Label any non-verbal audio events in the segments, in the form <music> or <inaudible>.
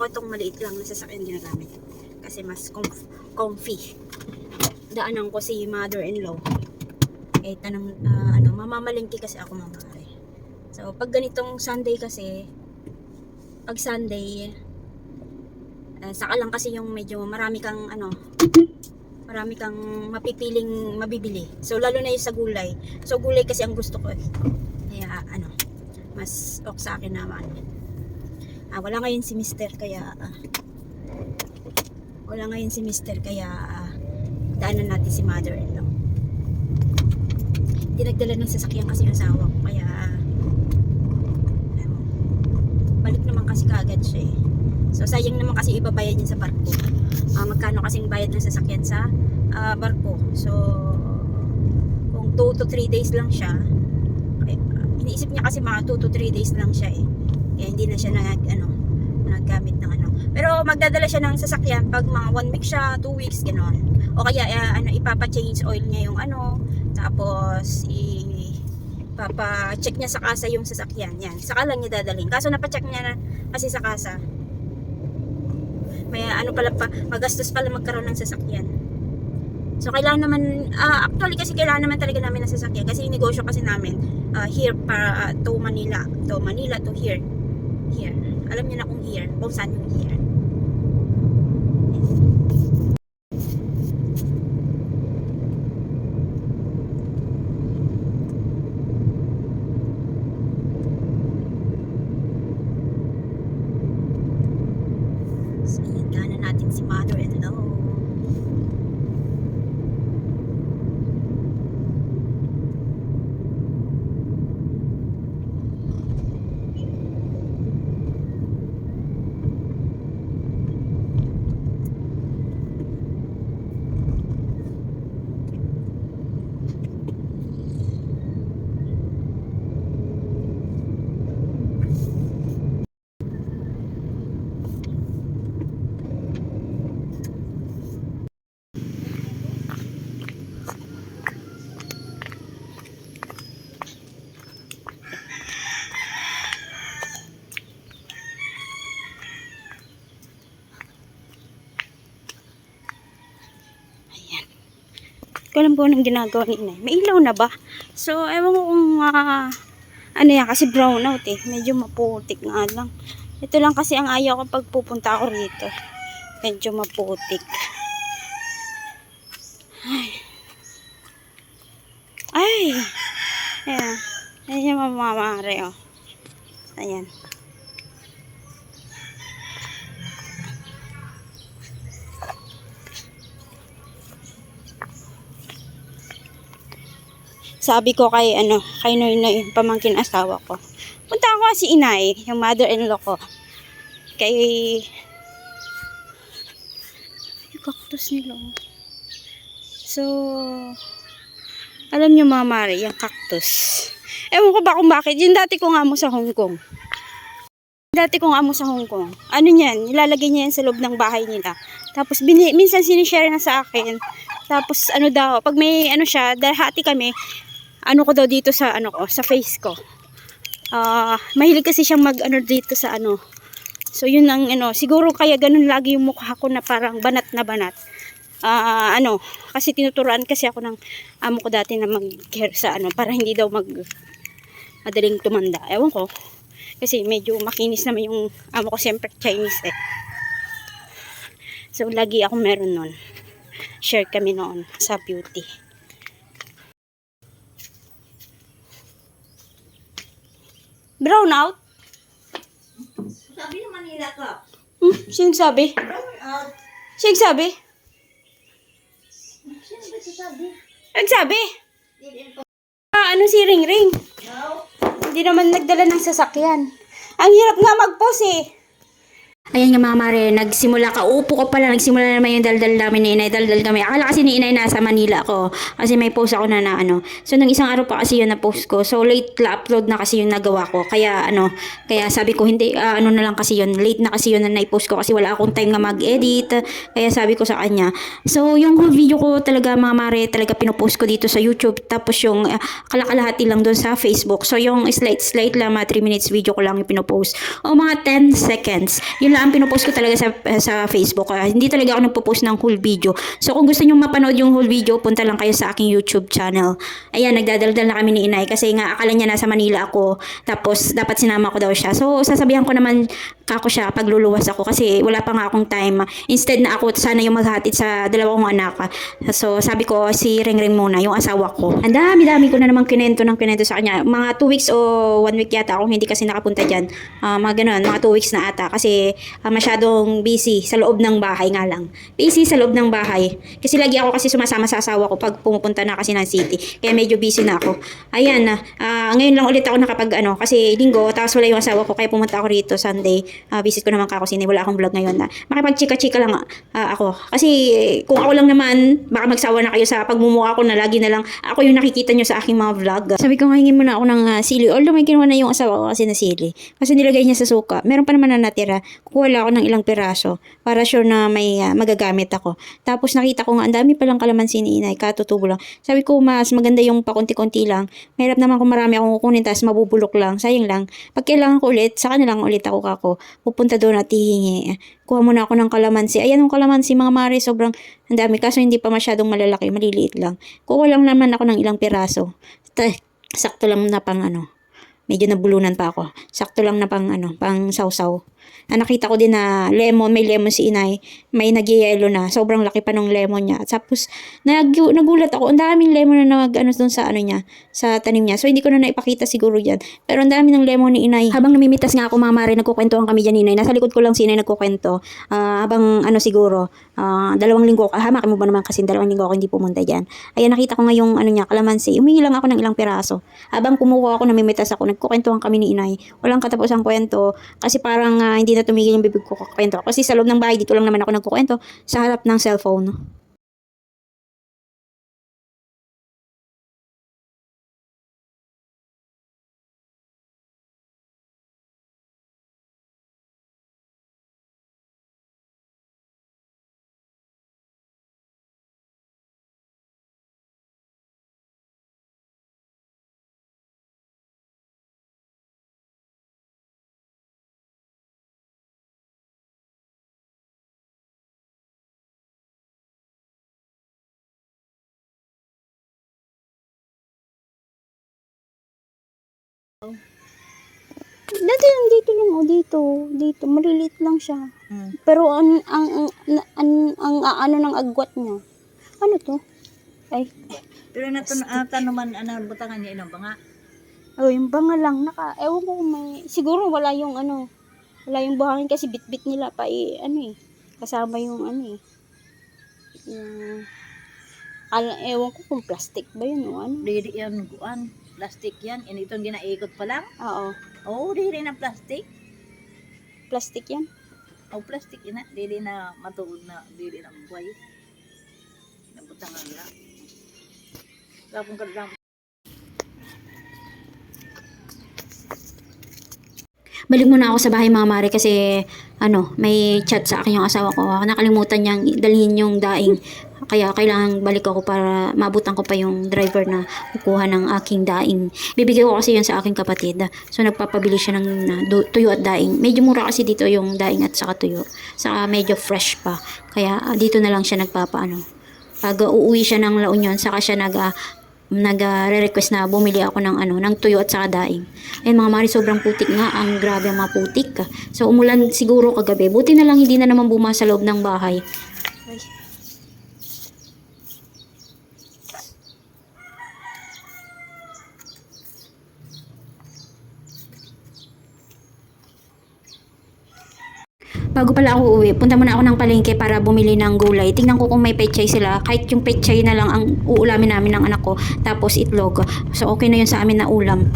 ako itong maliit lang na sasakyan ginagamit. Kasi mas comf- comfy. Daanan ko si mother-in-law. Eh, tanong, ah, ano, mamamalingki kasi ako mamari. So, pag ganitong Sunday kasi, pag Sunday, eh, saka lang kasi yung medyo marami kang, ano, marami kang mapipiling mabibili. So, lalo na yung sa gulay. So, gulay kasi ang gusto ko eh. Kaya, ano, mas ok sa akin naman. Ah, wala ngayon si Mister, kaya, ah, wala ngayon si Mister, kaya, ah, daanan natin si mother-in-law. Hindi nagdala ng sasakyan kasi yung asawa ko, kaya, ah, balik naman kasi kaagad siya eh. So, sayang naman kasi ibabayad niya sa barko. Ah, magkano kasing bayad ng sasakyan sa ah, barko. So, kung 2 to 3 days lang siya, ah, iniisip niya kasi mga 2 to 3 days lang siya eh. Kaya hindi na siya nag, ano, naggamit ng ano. Pero magdadala siya ng sasakyan pag mga 1 week siya, 2 weeks, gano'n. O kaya, ah, ano, ipapa-change oil niya yung ano, tapos, i papa-check niya sa kasa yung sasakyan. Yan, saka lang niya dadalhin. Kaso napacheck niya na kasi sa kasa. May ano pala pa, magastos pala magkaroon ng sasakyan. So kailangan naman, ah, actually kasi kailangan naman talaga namin ng sasakyan kasi yung negosyo kasi namin ah, here para ah, to Manila, to Manila to here. Here. Alam niyo na kung here, kung saan yung here. So, yan, daanan natin si mother-in-law. Ayan. Hindi alam po anong ginagawa ni Inay. May ilaw na ba? So, ewan ko kung ah, ano yan, kasi brown out eh. Medyo maputik nga lang. Ito lang kasi ang ayaw ko pag pupunta ako rito. Medyo maputik. Ay. Ay! Ayan. Ayan yung mamamari, oh. Ayan. Sabi ko kay ano, kay Noy Noy, pamangkin asawa ko. Punta ako si Inay, yung mother-in-law ko. Kay yung cactus nila. So, alam niyo mga Mari, yung cactus. Ewan ko ba kung bakit. Yung dati ko nga mo sa Hong Kong. Dati ko nga mo sa Hong Kong. Ano niyan? Nilalagay niya yan sa loob ng bahay nila. Tapos bini, minsan sinishare na sa akin. Tapos ano daw, pag may ano siya, dahil hati kami, ano ko daw dito sa ano ko, sa face ko. Ah, mahilig kasi siyang mag ano dito sa ano. So yun ang ano, siguro kaya ganun lagi yung mukha ko na parang banat na banat. Ah, ano, kasi tinuturuan kasi ako ng amo ko dati na mag-care sa ano para hindi daw mag madaling tumanda. Ewan ko. Kasi medyo makinis naman yung amo ko siyempre Chinese eh. So lagi ako meron nun. Share kami noon sa beauty. Brown out? Sabi ng Manila ka. Hmm? Sino sabi? Brown out. Sino sabi? Sino ba sasabi? Nagsabi? Ko. Ah, ano si Ring Ring? No. Hindi naman nagdala ng sasakyan. Ang hirap nga mag-post eh. Ayan nga mga mare, nagsimula ka, upo ko pala, nagsimula na naman yung daldal namin ni Inay, daldal kami. Akala kasi ni Inay nasa Manila ako, kasi may post ako na na ano. So, nung isang araw pa kasi yun na post ko. So, late la upload na kasi yung nagawa ko. Kaya, ano, kaya sabi ko, hindi, ah, ano na lang kasi yun, late na kasi yun na na-post ko kasi wala akong time nga mag-edit. Kaya sabi ko sa kanya. So, yung whole video ko talaga mga mare, talaga pinopost ko dito sa YouTube. Tapos yung ah, kalakalahati lang doon sa Facebook. So, yung slight, slight lang, mga 3 minutes video ko lang yung pinopost. O mga 10 seconds. Yun lang na ang pinopost ko talaga sa, sa Facebook. Ah, hindi talaga ako nagpo-post ng whole video. So kung gusto niyo mapanood yung whole video, punta lang kayo sa aking YouTube channel. Ayan, nagdadaldal na kami ni Inay kasi nga akala niya nasa Manila ako. Tapos dapat sinama ko daw siya. So sasabihan ko naman kako siya pag luluwas ako kasi wala pa nga akong time. Instead na ako sana yung maghatid sa dalawa kong anak. So sabi ko si Ring Ring muna, yung asawa ko. Ang dami-dami ko na naman kinento ng kinento sa kanya. Mga 2 weeks o 1 week yata akong hindi kasi nakapunta dyan. Ah, mga ganun, mga 2 weeks na ata kasi ah, masyadong busy sa loob ng bahay nga lang. Busy sa loob ng bahay. Kasi lagi ako kasi sumasama sa asawa ko pag pumupunta na kasi ng city. Kaya medyo busy na ako. Ayan ah, ngayon lang ulit ako nakapag ano, kasi linggo, tapos wala yung asawa ko, kaya pumunta ako rito Sunday. Ah, visit ko naman kako sine, wala akong vlog ngayon na. Makipag-chika-chika lang ah, ako. Kasi kung ako lang naman, baka magsawa na kayo sa pagmumukha ko na lagi na lang ako yung nakikita nyo sa aking mga vlog. Sabi ko, hingin mo na ako ng ah, sili. Although may kinuha na yung asawa ko kasi na sili. Kasi nilagay niya sa suka. Meron pa naman na natira. Kukuha lang ako ng ilang piraso para sure na may ah, magagamit ako. Tapos nakita ko nga, ang dami palang kalamansi ni inay, katutubo lang. Sabi ko, mas maganda yung pakunti-kunti lang. Mahirap naman kung marami akong kukunin, tapos mabubulok lang. Sayang lang. Pag kailangan ko ulit, saka na lang ulit ako kako. Pupunta doon at hihingi. Kuha muna ako ng kalamansi. Ayan yung kalamansi, mga mare, sobrang ang dami. Kaso hindi pa masyadong malalaki, maliliit lang. Kuha lang naman ako ng ilang piraso. Sakto lang na pang ano. Medyo nabulunan pa ako. Sakto lang na pang ano, pang sausaw. Ah, nakita ko din na lemon, may lemon si inay. May nagyayelo na. Sobrang laki pa ng lemon niya. Tapos, nag, nagulat ako. Ang daming lemon na nag, ano, dun sa ano niya, sa tanim niya. So, hindi ko na naipakita siguro yan. Pero ang dami ng lemon ni inay. Habang namimitas nga ako, mama rin, nagkukwentuhan kami dyan, inay. Nasa likod ko lang si inay nagkukwento. Ah, habang, ano siguro, ah, dalawang linggo, ah, hamakin mo ba naman kasi dalawang linggo ako hindi pumunta dyan. Ayan, nakita ko nga yung, ano niya, kalamansi. Umingi lang ako ng ilang piraso. Habang kumukuha ako, namimitas ako, nagkukwentuhan kami ni inay. Walang katapusang kwento. Kasi parang hindi na tumigil yung bibig ko kakwento. Kasi sa loob ng bahay, dito lang naman ako nagkukwento sa harap ng cellphone. Dati lang dito lang, oh, dito. Dito, maliliit lang siya. Hmm. Pero ang, ang, ang, ang, ang, ang ano ng agwat niya. Ano to? Ay, Pero na to na tanuman ana butangan niya ilang banga. oh, yung banga lang. Naka, ewan ko kung may, siguro wala yung ano, wala yung buhangin kasi bit-bit nila pa eh, ano eh. Kasama yung ano eh. Yung, al, ewan ko kung plastic ba yun o ano. Dili yan kuan. Plastic yan. Ini itong ginaikot pa lang. Oo, Oo, dili na plastic. plastic yan. O plastic ina. Dili na matuod na. Dili na buhay. Nabutangan na. Lapong ka lang. balik muna ako sa bahay mga mare kasi ano, may chat sa akin yung asawa ko. Nakalimutan niyang dalhin yung daing. Kaya kailangan balik ako para mabutan ko pa yung driver na kukuha ng aking daing. Bibigay ko kasi yun sa aking kapatid. So nagpapabili siya ng du- tuyo at daing. Medyo mura kasi dito yung daing at saka tuyo. Saka medyo fresh pa. Kaya ah, dito na lang siya nagpapaano. Pag uh, uuwi siya ng La Union, saka siya nag ah, nag-request na bumili ako ng ano, ng tuyo at saka daing. Ayun mga mari, sobrang putik nga. Ang grabe ang mga putik. So umulan siguro kagabi. Buti na lang hindi na naman buma sa loob ng bahay. Bago pala ako uuwi, punta muna ako ng palengke para bumili ng gulay. Tingnan ko kung may pechay sila. Kahit yung pechay na lang ang uulamin namin ng anak ko. Tapos itlog. So okay na yun sa amin na ulam.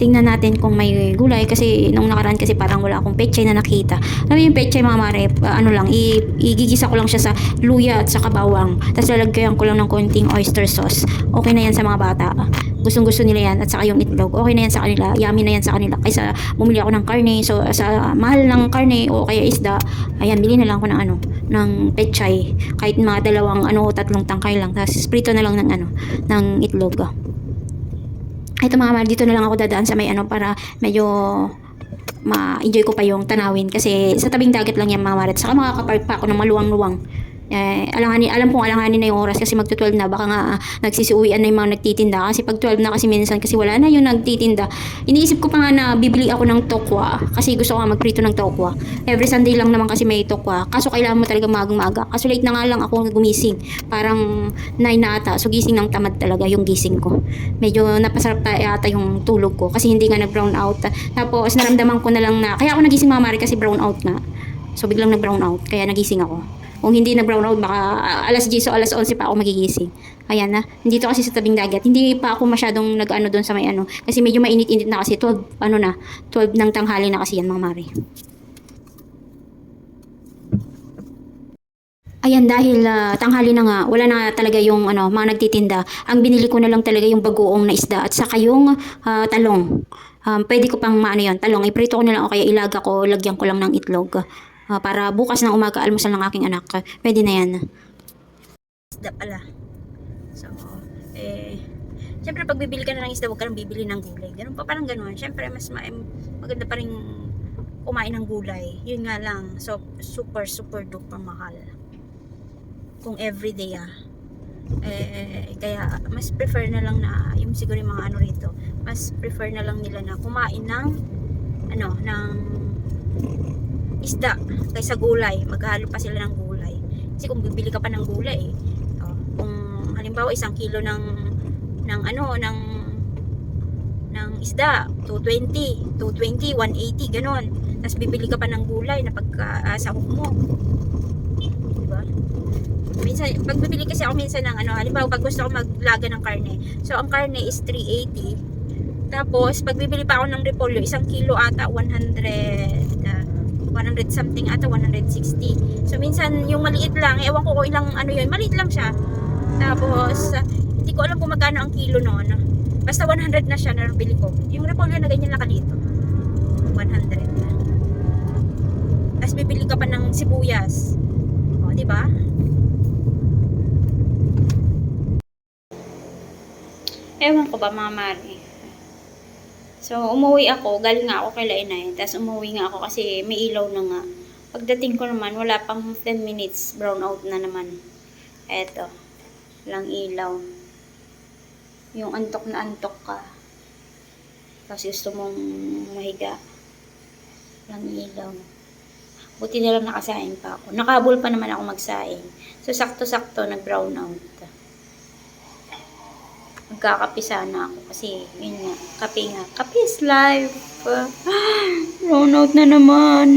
Tingnan natin kung may gulay kasi nung nakaraan kasi parang wala akong pechay na nakita. Alam mo yung pechay mga mare, ah, ano lang, igigisa ko lang siya sa luya at sa kabawang. Tapos lalagyan ko lang ng konting oyster sauce. Okay na yan sa mga bata. Gustong gusto nila yan at saka yung itlog. Okay na yan sa kanila. Yummy na yan sa kanila. Kaysa bumili ako ng karne. So sa mahal ng karne o kaya isda, ayan, bili na lang ako ng ano, ng pechay. Kahit mga dalawang ano, tatlong tangkay lang. Tapos prito na lang ng ano, ng itlog. Ito mga mahal, dito na lang ako dadaan sa may ano para medyo ma-enjoy ko pa yung tanawin kasi sa tabing dagat lang yan mga marit. Saka makakapark pa ako ng maluwang-luwang. Eh, alanganin, alam kong alanganin na yung oras kasi magto-12 na. Baka nga ah, nagsisiuwian na yung mga nagtitinda. Kasi pag 12 na kasi minsan kasi wala na yung nagtitinda. Iniisip ko pa nga na bibili ako ng tokwa kasi gusto ko magprito ng tokwa. Every Sunday lang naman kasi may tokwa. Kaso kailangan mo talaga magang-maga. Kaso late na nga lang ako gumising. Parang 9 na ata. So gising ng tamad talaga yung gising ko. Medyo napasarap ta ata yung tulog ko kasi hindi nga nag-brown out. Tapos naramdaman ko na lang na, kaya ako nagising mga mari kasi brown out nga. So biglang nag-brown out, kaya nagising ako. Kung hindi na brown out, baka ah, alas 10 o alas 11 pa ako magigising. Ayan na. Dito kasi sa tabing dagat, hindi pa ako masyadong nag-ano doon sa may ano. Kasi medyo mainit-init na kasi 12, ano na, 12 ng tanghali na kasi yan mga mari. Ayan, dahil ah, tanghali na nga, wala na talaga yung ano, mga nagtitinda. Ang binili ko na lang talaga yung bagoong na isda at saka yung ah, talong. Um, pwede ko pang maano yun, talong. Iprito ko na lang o kaya ilaga ko, lagyan ko lang ng itlog. Ah, para bukas ng umaga, almusal ng aking anak. Pwede na yan. isda pala. So, eh, syempre pag bibili ka na ng isda, huwag ka nang bibili ng gulay. Ganun pa, parang ganun. Syempre, mas ma- maganda pa rin kumain ng gulay. Yun nga lang, so, super, super duper mahal. Kung everyday ah. Eh, kaya mas prefer na lang na, yung siguro yung mga ano rito, mas prefer na lang nila na kumain ng, ano, ng isda kaysa gulay. Maghalo pa sila ng gulay. Kasi kung bibili ka pa ng gulay, oh, kung halimbawa isang kilo ng ng ano ng ng isda 220 220 180 ganon tapos bibili ka pa ng gulay na pagka uh, mo diba minsan pag bibili kasi ako minsan ng ano halimbawa pag gusto ko maglaga ng karne so ang karne is 380 tapos pag bibili pa ako ng repolyo isang kilo ata 100 uh, 100 something ata 160 so minsan yung maliit lang ewan ko kung ilang ano yun maliit lang siya. Tapos uh, hindi ko alam kung magkano ang kilo noon. Basta 100 na siya na bili ko. Yung repolyo na ganyan lang kalito. 100 na. Tapos bibili ka pa ng sibuyas. O di ba? Ewan ko ba mga mari So, umuwi ako, galing nga ako kay Lainay, tapos umuwi nga ako kasi may ilaw na nga. Pagdating ko naman, wala pang 10 minutes, brown out na naman. Eto, lang ilaw. Yung antok na antok ka. Kasi gusto mong mahiga. Lang ilaw. Buti na lang nakasaing pa ako. Nakabol pa naman ako magsaing. So, sakto-sakto, nag-brown out magkakape sana ako kasi yun nga, kape nga. Kape is life. <gasps> Brown out na naman.